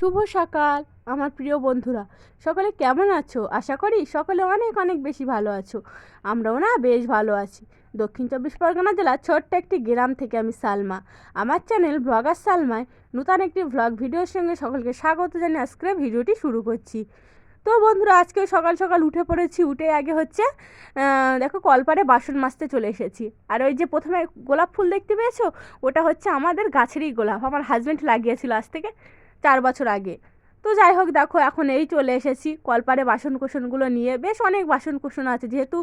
শুভ সকাল, আমার প্রিয় বন্ধুরা। সকলে কেমন আছো? আশা করি সকলে অনেক অনেক বেশি ভালো আছো। আমরাও না বেশ ভালো আছি। দক্ষিণ চব্বিশ পরগনা জেলার ছোট্ট একটি গ্রাম থেকে আমি সালমা। আমার চ্যানেল ব্লগার সালমায় নূতন একটি ভ্লগ ভিডিওর সঙ্গে সকলকে স্বাগত জানিয়ে আজকে ভিডিওটি শুরু করছি। তো বন্ধুরা, আজকে সকাল সকাল উঠে পড়েছি। উঠে আগে হচ্ছে দেখো কলপারে বাসন মাজতে চলে এসেছি। আর ওই যে প্রথমে গোলাপ ফুল দেখতে পেয়েছ? ওটা হচ্ছে আমাদের গাছেরই গোলাপ। আমার হাজব্যান্ড লাগিয়েছিল আজ থেকে। চার বছর আগে। তো যাই হোক, দেখো, এখন এই চলে এসেছি। কলপারে বাসন কোসনগুলো নিয়ে। বেশ অনেক বাসন কোসন আছে। যেহেতু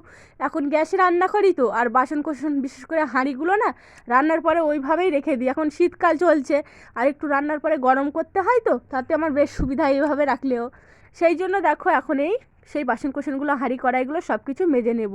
এখন গ্যাসে রান্না করি তো, আর বাসন কোসন বিশেষ করে হাঁড়িগুলো না, রান্নার পরে ওইভাবেই রেখে দিই। এখন শীতকাল চলছে, আর একটু রান্নার পরে গরম করতে হয় তো, তাতে আমার বেশ সুবিধা এইভাবে রাখলেও। সেই জন্য দেখো, এখন এই সেই বাসন কোসনগুলো, হাঁড়ি কড়াইগুলো সব কিছু মেজে নেব।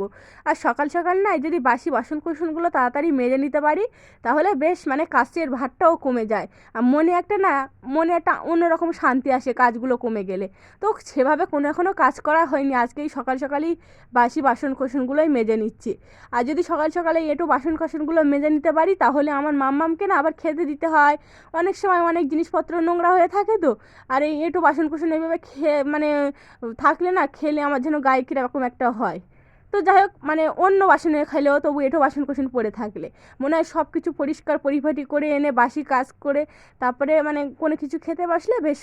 আর সকাল সকাল না যদি বাসি বাসন কোসনগুলো তাড়াতাড়ি মেজে নিতে পারি, তাহলে বেশ মানে কাজের ভারটাও কমে যায়। আর মনে একটা না, মনে একটা অন্যরকম শান্তি আসে কাজগুলো কমে গেলে। তো সেভাবে কোনো এখনও কাজ করা হয়নি আজকেই সকাল সকালই বাসি বাসন কোসনগুলোই মেজে নিচ্ছি। আর যদি সকাল সকালে একটু বাসন কোসনগুলো মেজে নিতে পারি, তাহলে আমার মাম্মামকে না আবার খেতে দিতে হয়। অনেক সময় অনেক জিনিসপত্র নোংরা হয়ে থাকে তো, আর এই একটু বাসন কোসন এইভাবে খেয়ে মানে থাকলে না খেলে আমার যেন গায়ে কীরকম একটা হয়। তো যাই হোক মানে অন্য বাসনে খেলেও তবু এঁটো বাসন কোসন পড়ে থাকলে। মনে হয় সব কিছু পরিষ্কার পরিপাটি করে এনে বাসি কাজ করে তারপরে মানে কোনো কিছু খেতে বসলে বেশ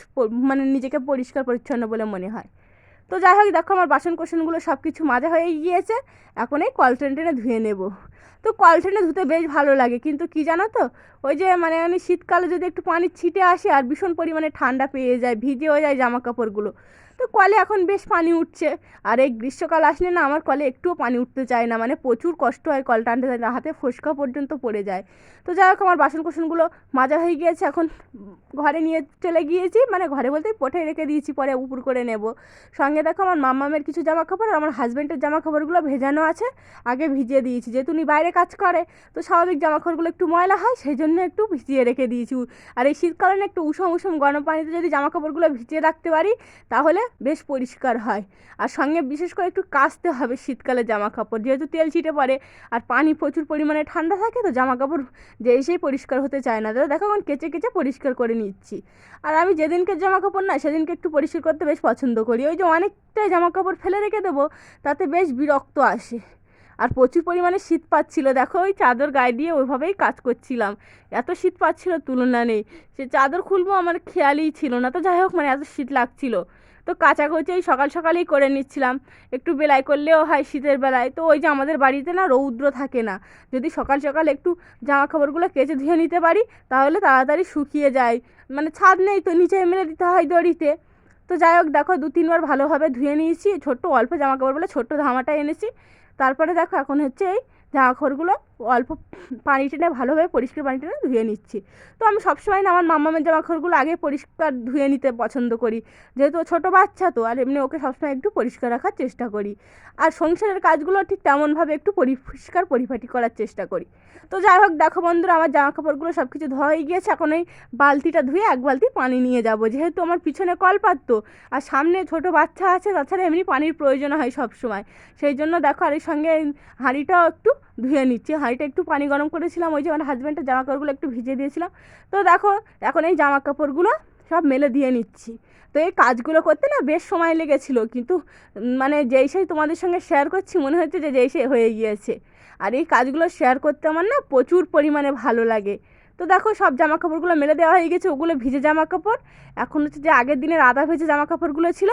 মানে নিজেকে পরিষ্কার পরিচ্ছন্ন বলে মনে হয়। তো যাই হোক দেখো আমার বাসন কোসনগুলো সব কিছু মাজা হয়ে গিয়েছে। এখন এই কল টেনে ধুয়ে নেব। তো কল টেনে ধুতে বেশ ভালো লাগে, কিন্তু কি জানো তো? ওই যে মানে আমি শীতকালে যদি একটু পানির ছিটে আসে আর ভীষণ পরিমাণে ঠান্ডা পেয়ে যায়, ভিজে হয়ে যায় জামা কাপড়গুলো তো কলে এখন বেশ পানি উঠছে। আর এই গ্রীষ্মকাল আসলে না আমার কলে একটুও পানি উঠতে চায় না। মানে প্রচুর কষ্ট হয় কল টানতে টানতে হাতে ফোসকা পর্যন্ত পড়ে যায়। তো যাই হোক, আমার বাসন কোসনগুলো মাজা হয়ে গিয়েছে। এখন ঘরে নিয়ে চলে গিয়েছি। মানে ঘরে বলতেই পটে রেখে দিয়েছি, পরে উপর করে নেব। সঙ্গে দেখো আমার মাম্মামের কিছু জামা কাপড় আর আমার হাজব্যান্ডের জামা কাপড়গুলো ভেজানো আছে। আগে ভিজিয়ে দিয়েছি। যেহেতু উনি বাইরে কাজ করে, তো স্বাভাবিক জামা কাপড়গুলো একটু ময়লা হয় সেই জন্য একটু ভিজিয়ে রেখে দিয়েছি। আর এই শীতকালে একটু উষম উষম গরম পানিতে যদি জামা কাপড়গুলো ভিজিয়ে রাখতে পারি, তাহলে বেশ পরিষ্কার হয়। আর সঙ্গে বিশেষ করে একটু কাচতে হবে শীতকালে জামা কাপড় যেহেতু তেল ছিটে পড়ে আর পানি প্রচুর পরিমাণে ঠান্ডা থাকে, তো জামা কাপড় যে এসেই পরিষ্কার হতে চায় না। দাদা, দেখো এখন কেচে কেচে পরিষ্কার করে নিচ্ছি। আর আমি যেদিনকে জামা কাপড় না, সেদিনকে একটু পরিষ্কার করতে বেশ পছন্দ করি। ওই যে অনেকটাই জামা কাপড় ফেলে রেখে দেবো, তাতে বেশ বিরক্ত আসে। আর প্রচুর পরিমাণে শীত পাচ্ছিল। দেখো, ওই চাদর গায়ে দিয়ে ওইভাবেই কাজ করছিলাম। এত শীত পাচ্ছিল, তুলনা নেই। সে চাদর খুলবো আমার খেয়ালই ছিল না। তো যাই হোক মানে এত শীত লাগছিল। তো কাচাকুচি ওই সকাল সকালেই করে নিচ্ছিলাম। একটু বেলায় করলেও হয় শীতের বেলায়। তো ওই যে আমাদের বাড়িতে না রৌদ্র থাকে না। যদি সকাল সকাল একটু জামা কাপড়গুলো কেচে ধুয়ে নিতে পারি, তাহলে তাড়াতাড়ি শুকিয়ে যায়। মানে ছাদ নেই তো, নিচে মেলে দিতে হয় দড়িতে। তো যাই হোক, দেখো দু তিনবার ভালোভাবে ধুয়ে নিয়েছি। ছোট্ট অল্প জামা কাপড় বলে ছোট্ট ধামাটা এনেছি। তারপরে দেখো এখন হচ্ছে এই জামা কাপড়গুলো অল্প পানি টেনে ভালোভাবে পরিষ্কার পানি টেনে ধুয়ে নিচ্ছি। তো আমি সবসময় না আমার মামামের জামা কাপড়গুলো আগে পরিষ্কার ধুয়ে নিতে পছন্দ করি। যেহেতু ছোটো বাচ্চা তো, আর এমনি ওকে সবসময় একটু পরিষ্কার রাখার চেষ্টা করি। আর সংসারের কাজগুলো ঠিক তেমনভাবে একটু পরিষ্কার পরিপাটি করার চেষ্টা করি। তো যাই হোক, দেখো বন্ধুরা, আমার জামা কাপড়গুলো সব কিছু ধোয়া হয়ে গিয়েছে। এখন ওই বালতিটা ধুয়ে এক বালতি পানি নিয়ে যাব। যেহেতু আমার পিছনে কল পাততো আর সামনে ছোট বাচ্চা আছে, তাছাড়া এমনি পানির প্রয়োজন হয় সব সময় সেই জন্য দেখো, আর এর সঙ্গে হাঁড়িটাও একটু ধুয়ে নিচ্ছি। হাঁড়িটা একটু পানি গরম করেছিলাম, ওই যে আমার হাজব্যান্ডের জামা কাপড়গুলো একটু ভিজে দিয়েছিলাম। তো দেখো, এখন এই জামা কাপড়গুলো সব মেলে দিয়ে নিচ্ছি। তো এই কাজগুলো করতে না বেশ সময় লেগেছিল, কিন্তু মানে যেই সেই তোমাদের সঙ্গে শেয়ার করছি, মনে হচ্ছে যে যেই সেই হয়ে গিয়েছে। আর এই কাজগুলো শেয়ার করতে আমার না প্রচুর পরিমাণে ভালো লাগে। তো দেখো সব জামা কাপড়গুলো মেলে দেওয়া হয়ে গেছে, ওগুলো ভিজে জামা কাপড় এখন হচ্ছে যে আগের দিনের আদা ভেজে জামা কাপড়গুলো ছিল,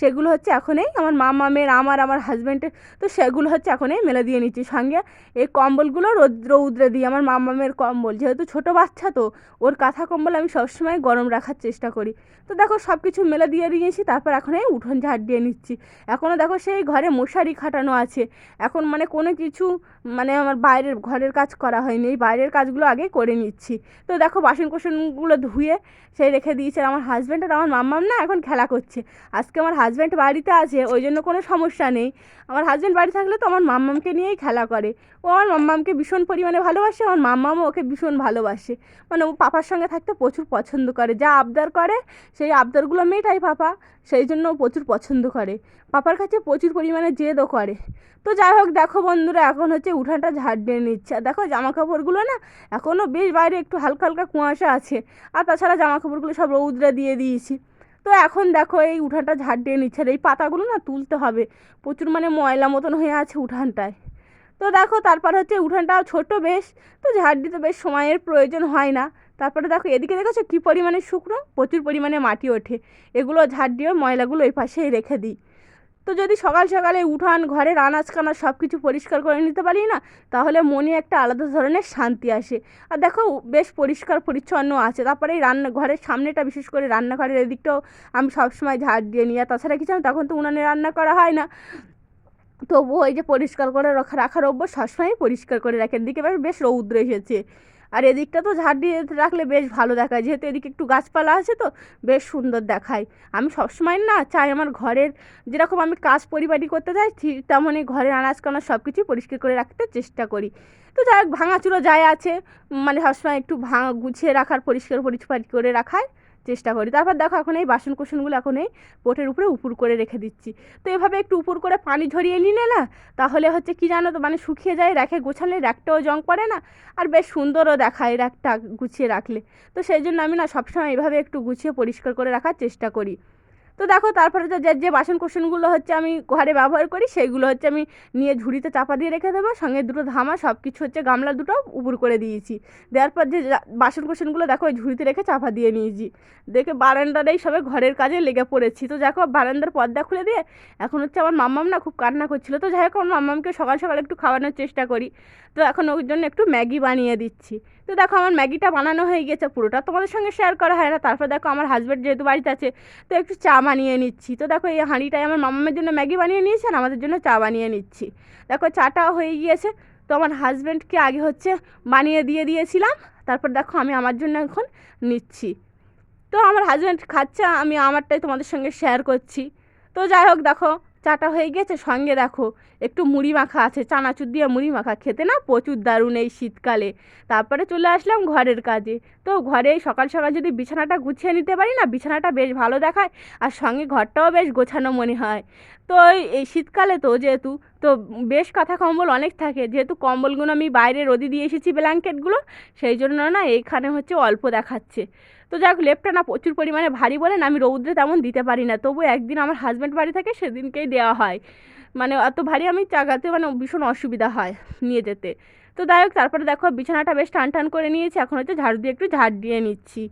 সেগুলো হচ্ছে এখনই আমার মামামের আমার আমার হাজব্যান্ডের তো সেগুলো হচ্ছে এখনই মেলে দিয়ে নিচ্ছি। সঙ্গে এই কম্বলগুলো রোদ রৌদ্রে দিই, আমার মামামের কম্বল। যেহেতু ছোটো বাচ্চা তো, ওর কাঁথা কম্বল আমি সবসময় গরম রাখার চেষ্টা করি। তো দেখো সব কিছু মেলে দিয়ে দিয়েছি, তারপর এখন এই উঠোন ঝাড় দিয়ে নিচ্ছি। এখনও দেখো সেই ঘরে মশারি খাটানো আছে। এখন মানে কোনো কিছু মানে আমার বাইরের, ঘরের কাজ করা হয়নি। এই বাইরের কাজগুলো আগে করে নিচ্ছি। তো দেখো বাসন কোসনগুলো ধুয়ে সেই রেখে দিয়েছে আমার হাজব্যান্ড আর আমার মাম্মাম না এখন খেলা করছে। আজকে আমার হাজব্যান্ড বাড়িতে আছে, ওই জন্য কোনো সমস্যা নেই। আমার হাজব্যান্ড বাড়ি থাকলে তো আমার মাম্মামকে নিয়েই খেলা করে। ও আমার মাম্মামকে ভীষণ পরিমাণে ভালোবাসে, আমার মাম্মামও ওকে ভীষণ ভালোবাসে। মানে ও পাপার সঙ্গে থাকতে প্রচুর পছন্দ করে। যা আবদার করে, সেই আবদারগুলো মেটাই পাপা, সেই জন্য ও প্রচুর পছন্দ করে। পাপার কাছে প্রচুর পরিমাণে জেদও করে। তো যাই হোক, দেখো বন্ধুরা, এখন হচ্ছে উঠানটা ঝাড় দিয়ে নিচ্ছে। দেখো জামা কাপড়গুলো না এখনও বেশ বাইরে একটু হালকা হালকা কুয়াশা আছে। আর তাছাড়া জামা কাপড়গুলো সব রৌদ্রে দিয়ে দিয়েছি। তো এখন দেখো এই উঠানটা ঝাড় দিয়ে নিচ্ছে এই পাতাগুলো না তুলতে হবে। প্রচুর মানে ময়লা মতন হয়ে আছে উঠানটায়। তো দেখো তারপর হচ্ছে উঠানটাও ছোট বেশ, তো ঝাড় দিতে বেশ সময়ের প্রয়োজন হয় না। তারপরে দেখো এদিকে দেখেছ কী পরিমাণে শুকনো? প্রচুর পরিমাণে মাটি ওঠে। এগুলো ঝাড় দিয়ে ময়লাগুলো এই পাশেই রেখে দিই। তো যদি সকাল সকালে উঠান ঘরের আনাজ কানাজ সব কিছু পরিষ্কার করে নিতে পারি না, তাহলে মনে একটা আলাদা ধরনের শান্তি আসে। আর দেখো, বেশ পরিষ্কার পরিচ্ছন্ন আছে। তারপরে এই রান্না, ঘরের সামনেটা বিশেষ করে রান্নাঘরের এদিকটাও আমি সবসময় ঝাড় দিয়ে নিই। আর তাছাড়া কিছু তখন তো উনানে রান্না করা হয় না। তবুও এই যে পরিষ্কার করে রাখা, রাখার অভ্যাস সবসময় পরিষ্কার করে রাখেন। দিকে বেশ রৌদ্র এসেছে। আর এদিকটা তো ঝাড় দিয়ে রাখলে বেশ ভালো দেখায়। যেহেতু এদিকে একটু গাছপালা আছে তো বেশ সুন্দর দেখায়। আমি সবসময় না চাই আমার ঘরের যেরকম আমি কাজ পরিপাটি করতে চাই, ঠিক তেমনই ঘরের আনাজ কানাজ সব কিছুই পরিষ্কার করে রাখতে চেষ্টা করি। তো যাই হোক, ভাঙাচুরো যায় আছে মানে সবসময় একটু ভাঙা, গুছিয়ে রাখার, পরিষ্কার পরিষ্কার করে রাখার। চেষ্টা করি। তারপর দেখো এখন এই বাসন কুসনগুলো এখন এই পোটের উপরে উপুর করে রেখে দিচ্ছি। তো এভাবে একটু উপুর করে পানি ঝরিয়ে নিলে না, তাহলে হচ্ছে কি জানো তো মানে শুকিয়ে যায় র্যাকে গোছালে, র্যাকটাও জং পড়ে না, আর বেশ সুন্দরও দেখায় র্যাকটা গুছিয়ে রাখলে। তো সেই জন্য আমি না সবসময় এভাবে একটু গুছিয়ে পরিষ্কার করে রাখার চেষ্টা করি। তো দেখো, তারপরে তো যে- যে বাসন কোসনগুলো হচ্ছে আমি ঘরে ব্যবহার করি সেইগুলো হচ্ছে আমি নিয়ে ঝুড়িতে চাপা দিয়ে রেখে দেবো। সঙ্গে দুটো ধামা সব কিছু হচ্ছে গামলা দুটো উপর করে দিয়েছি। দেওয়ার পর যে, যা- বাসন কোসনগুলো দেখো, ওই ঝুড়িতে রেখে চাপা দিয়ে নিয়েছি। দেখে বারান্দাটাই সবে ঘরের কাজে লেগে পড়েছি। তো দেখো, বারান্দার পর্দা খুলে দিয়ে এখন হচ্ছে আমার মাম্মাম না খুব কান্না করছিল। তো যাই হোক, আমার মাম্মামকে সকাল সকাল একটু খাওয়ানোর চেষ্টা করি। তো এখন ওর জন্য একটু ম্যাগি বানিয়ে দিচ্ছি। তো দেখো আমার ম্যাগিটা বানানো হয়ে গেছে পুরোটা। তোমাদের সঙ্গে শেয়ার করা হয় না, তারপর দেখো আমার হাজব্যান্ড যেহেতু বাড়িতে আছে, তো একটু চা বানিয়ে নিচ্ছি। তো দেখো এই হাঁড়িটায় আমার মামামের জন্য ম্যাগি বানিয়ে নিয়েছি আমাদের জন্য চা বানিয়ে নিচ্ছি। দেখো চাটাও হয়ে গিয়েছে। তো আমার হাজব্যান্ডকে আগে হচ্ছে বানিয়ে দিয়ে দিয়েছিলাম, তারপর দেখো আমি আমার জন্য এখন নিচ্ছি। তো আমার হাজব্যান্ড খাচ্ছে, আমি আমারটাই তোমাদের সঙ্গে শেয়ার করছি। তো যাই হোক দেখো চাটা হয়ে গেছে, সঙ্গে দেখো, একটু মুড়ি মাখা আছে, চানাচুর দিয়ে মুড়ি মাখা, খেতে না প্রচুর দারুণ এই শীতকালে। তারপরে চলে আসলাম ঘরের কাজে। তো ঘরে সকাল সকাল যদি বিছানাটা গুছিয়ে নিতে পারি না, বিছানাটা বেশ ভালো দেখায়, আর সঙ্গে ঘরটাও বেশ গোছানো মনে হয়। তো এই- শীতকালে তো যেহেতু, তো বেশ কাঁথা কম্বল অনেক থাকে, যেহেতু কম্বলগুলো আমি বাইরে রোদে দিয়ে এসেছি ব্ল্যাঙ্কেটগুলো, সেই জন্য না এইখানে হচ্ছে অল্প দেখাচ্ছে। তো যাই হোক, লেপটা না প্রচুর পরিমাণে ভারী বলেন, আমি রৌদ্রে তেমন দিতে পারি না। তবু একদিন আমার হাজব্যান্ড বাড়ি থাকে, সেদিনকেই দেওয়া হয়। মানে অত ভারী আমি চাগাতে মানে ভীষণ অসুবিধা হয় নিয়ে যেতে। তো যাই হোক, তারপরে দেখো বিছানাটা বেশ টান টান করে নিয়েছি, এখন হচ্ছে ঝাড়ু দিয়ে একটু ঝাড় দিয়ে নিচ্ছি।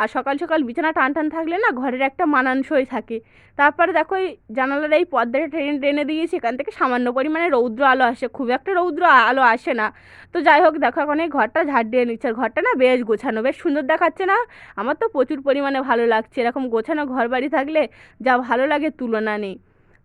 আর সকাল সকাল বিছানা টান টান থাকলে না ঘরের একটা মানানসই থাকে। তারপরে দেখো এই জানালার এই পর্দাটা টেনে টেনে দিয়েছি, এখান থেকে সামান্য পরিমাণে রৌদ্র আলো আসে, খুব একটা রৌদ্র আলো আসে না। তো যাই হোক, দেখো এখন এই ঘরটা ঝাড় দিয়ে নিচ্ছে, আর ঘরটা না বেশ গোছানো, বেশ সুন্দর দেখাচ্ছে না? আমার তো প্রচুর পরিমাণে ভালো লাগছে, এরকম গোছানো ঘর বাড়ি থাকলে যা ভালো লাগে তুলনা নেই।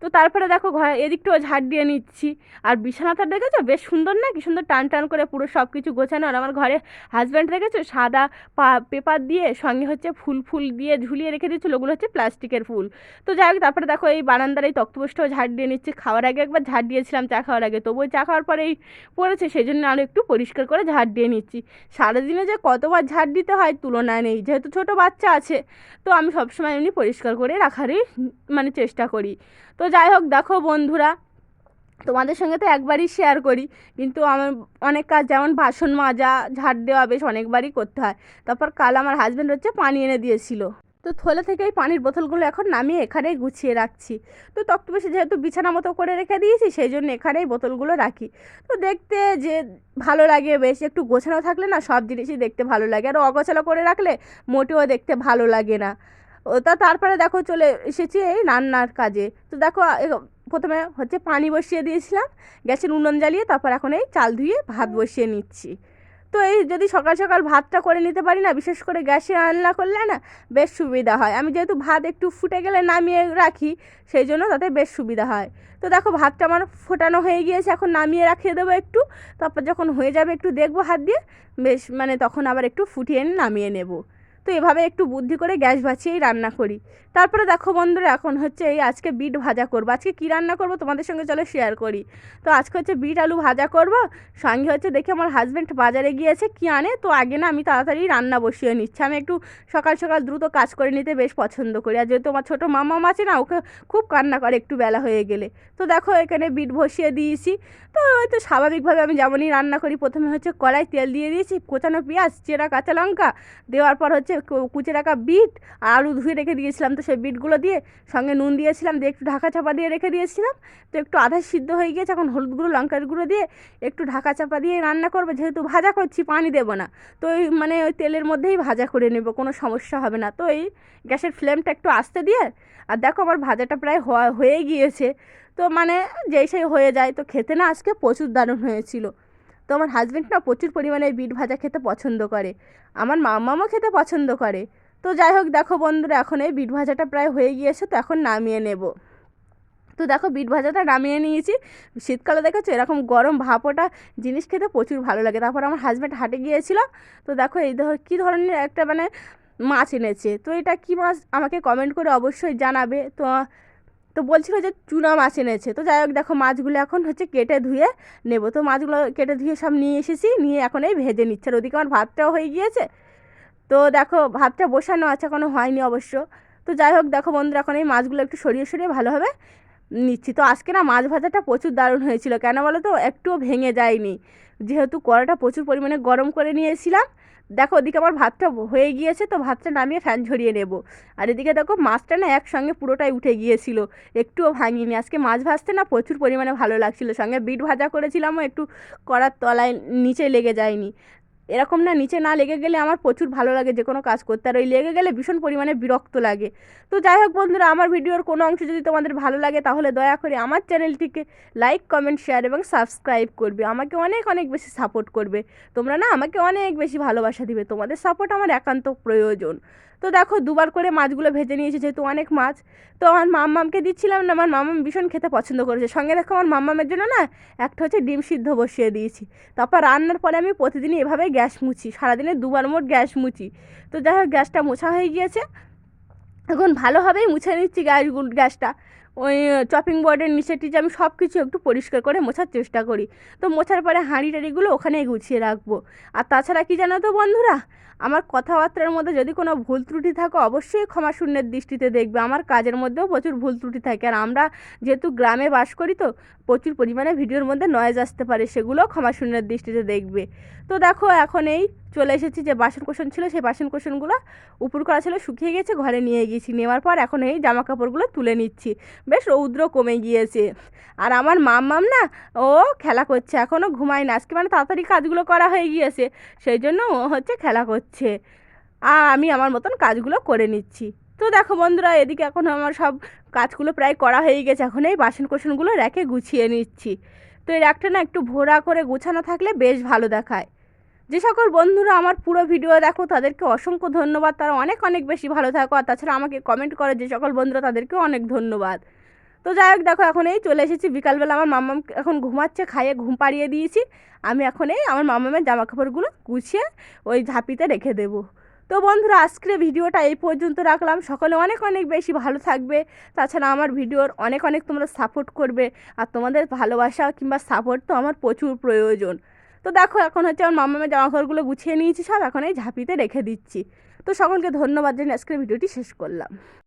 তো তারপরে দেখো ঘর এদিকটাও ঝাড় দিয়ে নিচ্ছি। আর বিছানাটা দেখেছ? বেশ সুন্দর না? কি সুন্দর টান টান করে পুরো সব কিছু গোছানো। আর আমার ঘরে হাজব্যান্ড দেখেছ? সাদা পা, পেপার দিয়ে সঙ্গে হচ্ছে ফুল ফুল দিয়ে ঝুলিয়ে রেখে দিচ্ছিল ওগুলো হচ্ছে প্লাস্টিকের ফুল। তো যাই হোক, তারপরে দেখো এই বারান্দার এই তক্তপোষটাও ঝাড় দিয়ে নিচ্ছি। খাওয়ার আগে একবার ঝাড় দিয়েছিলাম চা খাওয়ার আগে। তবুও চা খাওয়ার পরে এই পড়েছে সেই জন্য আরও একটু পরিষ্কার করে ঝাড় দিয়ে নিচ্ছি। সারাদিনে যে কতবার ঝাড় দিতে হয় তুলনা নেই। যেহেতু ছোটো বাচ্চা আছে, তো আমি সবসময় এমনি পরিষ্কার করে রাখারই মানে চেষ্টা করি। তো যাই হোক, দেখো বন্ধুরা, তোমাদের সঙ্গে তো একবারই শেয়ার করি, কিন্তু আমার অনেক কাজ, যেমন বাসন মাজা, ঝাড় দেওয়া বেশ অনেকবারই করতে হয়। তারপর কাল আমার হাজব্যান্ড হচ্ছে পানি এনে দিয়েছিল। তো থলে থেকে এই পানির বোতলগুলো এখন নামিয়ে এখানেই গুছিয়ে রাখছি। তো তক্তবেশে যেহেতু বিছানা মতো করে রেখে দিয়েছি, সেই জন্য এখানেই বোতলগুলো রাখি। তো দেখতে যে ভালো লাগে বেশ, একটু গোছানো থাকলে না সব জিনিসই দেখতে ভালো লাগে। আর অগোছালো করে রাখলে মোটেও দেখতে ভালো লাগে না। তা তারপরে দেখো চলে এসেছি এই রান্নার কাজে। তো দেখো প্রথমে হচ্ছে পানি বসিয়ে দিয়েছিলাম গ্যাসের উনুন জ্বালিয়ে তারপর এখন এই চাল ধুয়ে ভাত বসিয়ে নিচ্ছি। তো এই যদি সকাল সকাল ভাতটা করে নিতে পারি না বিশেষ করে গ্যাসে রান্না করলে না বেশ সুবিধা হয়। আমি যেহেতু ভাত একটু ফুটে গেলে নামিয়ে রাখি সেই জন্য তাতে বেশ সুবিধা হয়। তো দেখো ভাতটা আমার ফোটানো হয়ে গিয়েছে এখন নামিয়ে রাখিয়ে দেবো একটু। তারপর যখন হয়ে যাবে একটু দেখব হাত দিয়ে বেশ মানে তখন আবার একটু ফুটিয়ে নামিয়ে নেব। তো এভাবে একটু বুদ্ধি করে গ্যাস বাঁচিয়েই রান্না করি। তারপরে দেখো বন্ধুরা, এখন হচ্ছে এই আজকে বিট ভাজা করব। আজকে কী রান্না করব তোমাদের সঙ্গে চলো শেয়ার করি। তো আজকে হচ্ছে বিট আলু ভাজা করব। সঙ্গে হচ্ছে দেখি আমার হাজব্যান্ড বাজারে গিয়েছে কী আনে। তো আগে না আমি তাড়াতাড়ি রান্না বসিয়ে নিচ্ছি। আমি একটু সকাল সকাল দ্রুত কাজ করে নিতে বেশ পছন্দ করি। আর যেহেতু আমার ছোটো মামা আছে না, ওকে খুব কান্না করে একটু বেলা হয়ে গেলে। তো দেখো এখানে বিট বসিয়ে দিয়েছি। তো হয়তো স্বাভাবিকভাবে আমি যেমনই রান্না করি, প্রথমে হচ্ছে কড়াই তেল দিয়ে দিয়েছি, কোচানো পেঁয়াজ, চেরা, কাঁচা লঙ্কা। দেওয়ার পর হচ্ছে হচ্ছে কুচে রাখা বিট আর আলু ধুয়ে রেখে দিয়েছিলাম। তো সেই বিটগুলো দিয়ে সঙ্গে নুন দিয়েছিলাম, দিয়ে একটু ঢাকা চাপা দিয়ে রেখে দিয়েছিলাম। তো একটু আধা সিদ্ধ হয়ে গিয়েছে, এখন হলুদ গুঁড়ো, লঙ্কার গুঁড়ো দিয়ে একটু ঢাকা চাপা দিয়ে রান্না করব। যেহেতু ভাজা করছি, পানি দেবো না। তো ওই মানে ওই তেলের মধ্যেই ভাজা করে নেব, কোনো সমস্যা হবে না। তো এই গ্যাসের ফ্লেমটা একটু আস্তে দিয়ে, আর দেখো আমার ভাজাটা প্রায় হয়ে গিয়েছে। তো মানে যেই সেই হয়ে যায়, তো খেতে না আজকে প্রচুর দারুণ হয়েছিল। আমার হাজব্যান্ড না প্রচুর পরিমাণে বিট ভাজা খেতে পছন্দ করে। আমার মামামও খেতে পছন্দ করে। তো যাই হোক, দেখো বন্ধুরা, এখন এই বিট ভাজাটা প্রায় হয়ে গিয়েছে, তো এখন নামিয়ে নেব। তো দেখো, বিট ভাজাটা নামিয়ে নিয়েছি। শীতকালে দেখেছ, এরকম গরম ভাপোটা জিনিস খেতে প্রচুর ভালো লাগে। তারপর আমার হাজব্যান্ড হাটে গিয়েছিল। তো দেখো, এই ধর, কী ধরনের একটা মানে মাছ এনেছে। তো এটা কী মাছ, আমাকে কমেন্ট করে অবশ্যই জানাবে। তো তো বলছিল যে চুনা মাছ এনেছে। তো যাই হোক, দেখো মাছগুলো এখন হচ্ছে কেটে ধুয়ে নেব। তো মাছগুলো কেটে ধুয়ে সব নিয়ে এসেছি, নিয়ে এখন এই ভেজে নিচ্ছে। আর ওদিকে আমার ভাতটাও হয়ে গিয়েছে। তো দেখো, ভাতটা বসানো আছে এখনও হয়নি অবশ্য। তো যাই হোক, দেখো বন্ধুরা, এখন এই মাছগুলো একটু সরিয়ে সরিয়ে ভালোভাবে নিচ্ছি। তো আজকে না মাছ ভাজাটা প্রচুর দারুণ হয়েছিল। কেন বলো তো, একটুও ভেঙে যায়নি। যেহেতু কড়াটা প্রচুর পরিমাণে গরম করে নিয়েছিলাম দেখো ওদিকে আমার ভাতটা হয়ে গিয়েছে তো ভাতটা নামিয়ে ফ্যান ঝরিয়ে নেব। আর এদিকে দেখো মাছটা না একসঙ্গে পুরোটাই উঠে গিয়েছিল, একটুও ভাঙিনি। আজকে মাছ ভাজতে না প্রচুর পরিমাণে ভালো লাগছিল। সঙ্গে বিট ভাজা করেছিলামও, একটু করার তলায় নিচে লেগে যায়নি। এরকম না, নিচে না লেগে গেলে আমার প্রচুর ভালো লাগে যে কোনো কাজ করতে। আর ওই লেগে গেলে ভীষণ পরিমাণে বিরক্ত লাগে। তো যাই হোক বন্ধুরা, আমার ভিডিওর কোনো অংশ যদি তোমাদের ভালো লাগে, তাহলে দয়া করে আমার চ্যানেলটিকে লাইক, কমেন্ট, শেয়ার এবং সাবস্ক্রাইব করবে। আমাকে অনেক অনেক বেশি সাপোর্ট করবে। তোমরা না আমাকে অনেক বেশি ভালোবাসা দিবে। তোমাদের সাপোর্ট আমার একান্ত প্রয়োজন। তো দেখো দুবার করে মাছগুলো ভেজে নিয়েছি, যেহেতু অনেক মাছ, তো আমার মাম্মামকে দিচ্ছিলাম না, আমার মাম্মাম ভীষণ খেতে পছন্দ করেছে। সঙ্গে দেখো আমার মাম্মামের জন্য না একটা হচ্ছে ডিম সিদ্ধ বসিয়ে দিয়েছি। তারপর রান্নার পরে আমি প্রতিদিনই এভাবে গ্যাস মুছি, সারাদিনে দুবার মোট গ্যাস মুছি। তো যাই হোক, গ্যাসটা মোছা হয়ে গিয়েছে। এখন ভালোভাবেই মুছে নিচ্ছি গ্যাস গ্যাসটা। ওই চপিং বোর্ডের নিচে টিচে আমি সব কিছু একটু পরিষ্কার করে মোছার চেষ্টা করি। তো মোছার পরে হাঁড়ি টাড়িগুলো ওখানেই গুছিয়ে রাখব। আর তাছাড়া কি জানো তো বন্ধুরা? আমার কথাবার্তার মধ্যে যদি কোনো ভুল ত্রুটি থাকে, অবশ্যই ক্ষমা শূন্যের দৃষ্টিতে দেখবে। আমার কাজের মধ্যেও প্রচুর ভুল ত্রুটি থাকে। আর আমরা যেহেতু গ্রামে বাস করি তো, প্রচুর পরিমাণে ভিডিওর মধ্যে নয়েজ আসতে পারে, সেগুলোও ক্ষমা শূন্যের দৃষ্টিতে দেখবে। তো দেখো, এখন এই চলে এসেছি যে বাসন কোসন ছিল, সেই বাসন কোসনগুলো উপর করা ছিল, শুকিয়ে গেছে, ঘরে নিয়ে গিয়েছি। নেওয়ার পর এখন এই জামা কাপড়গুলো তুলে নিচ্ছি। বেশ রৌদ্র কমে গিয়েছে। আর আমার মাম্মাম না, ও খেলা করছে এখনও ঘুমায় না। আজকে মানে তাড়াতাড়ি কাজগুলো করা হয়ে গিয়েছে, সেই জন্য ও হচ্ছে খেলা করছে। আর আমি আমার মতন কাজগুলো করে নিচ্ছি। তো দেখো বন্ধুরা, এদিকে এখন আমার সব কাজগুলো প্রায় করা হয়ে গেছে। এখন এই বাসন কোসনগুলো র্যাকে গুছিয়ে নিচ্ছি। তো এই র্যাকটা না একটু ভোরা করে গোছানো থাকলে বেশ ভালো দেখায়। যে সকল বন্ধুরা আমার পুরো ভিডিও দেখো, তাদেরকে অসংখ্য ধন্যবাদ। তারা অনেক অনেক বেশি ভালো থাকো। আর তাছাড়া আমাকে কমেন্ট করে যে সকল বন্ধুরা, তাদেরকেও অনেক ধন্যবাদ। তো যাই হোক, দেখো এখন এই চলে এসেছি। বিকালবেলা আমার মাম্মাম এখন ঘুমাচ্ছে, খাইয়ে ঘুম পাড়িয়ে দিয়েছি। আমি এখন এই আমার মাম্মামের জামা কাপড়গুলো গুছিয়ে ওই ঝাঁপিতে রেখে দেবো। তো বন্ধুরা, আজকের ভিডিওটা এই পর্যন্ত রাখলাম। সকলে অনেক অনেক বেশি ভালো থাকবে। তাছাড়া আমার ভিডিওর অনেক অনেক তোমরা সাপোর্ট করবে। আর তোমাদের ভালোবাসা কিংবা সাপোর্ট তো আমার প্রচুর প্রয়োজন। তো দেখো, এখন হচ্ছে আমার মামামের জামা কাপড়গুলো গুছিয়ে নিয়েছি সব। এখন এই ঝাঁপিতে রেখে দিচ্ছি। তো সকলকে ধন্যবাদ জানিয়ে আজকের ভিডিওটি শেষ করলাম।